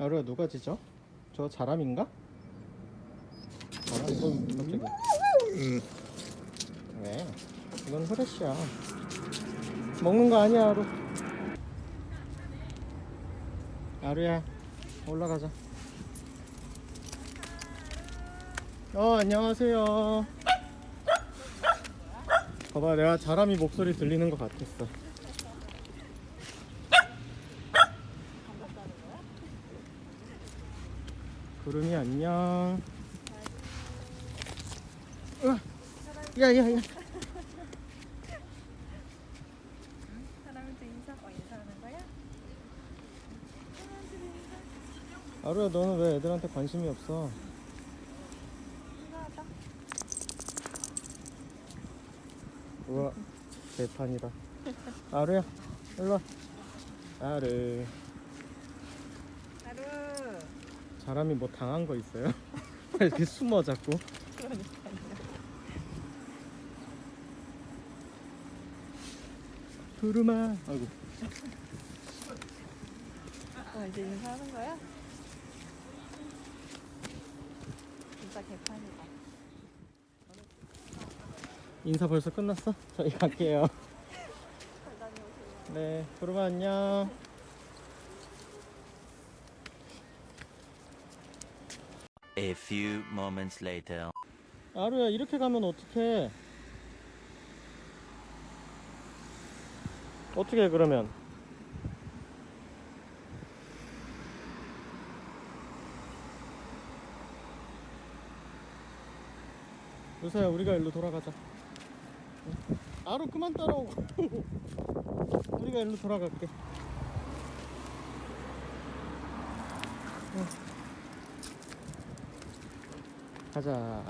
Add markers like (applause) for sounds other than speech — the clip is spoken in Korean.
아루야 누가 지죠? 저 자람인가? 자람? 이건 갑자기. 왜? 이건 후레쉬야. 먹는 거 아니야 아루. 아루야 올라가자. 어 안녕하세요. 봐봐 내가 자람이 목소리 들리는 것 같았어 구름이 안녕 야야 야 사람한테 인사, 어, 인사하는 거야? 아루야 너는 왜 애들한테 관심이 없어 인사하자. 우와 대판이다 아루야 일로 와 아루 하루. 사람이 뭐 당한 거 있어요? (laughs) 왜 이렇게 숨어 자꾸 그러니까요. 구름아 아이고 어, 이제 인사하는 거야? 진짜 개판이다. 인사 벌써 끝났어? 저희 갈게요 잘 다녀오세요. 네 구름아 안녕 A few moments later. 아루야 이렇게 가면 어떻게 해 그러면 요사야 우리가 일로 돌아가자 응. 아루 그만 따라오고 우리가 일로 돌아갈게 응. 가자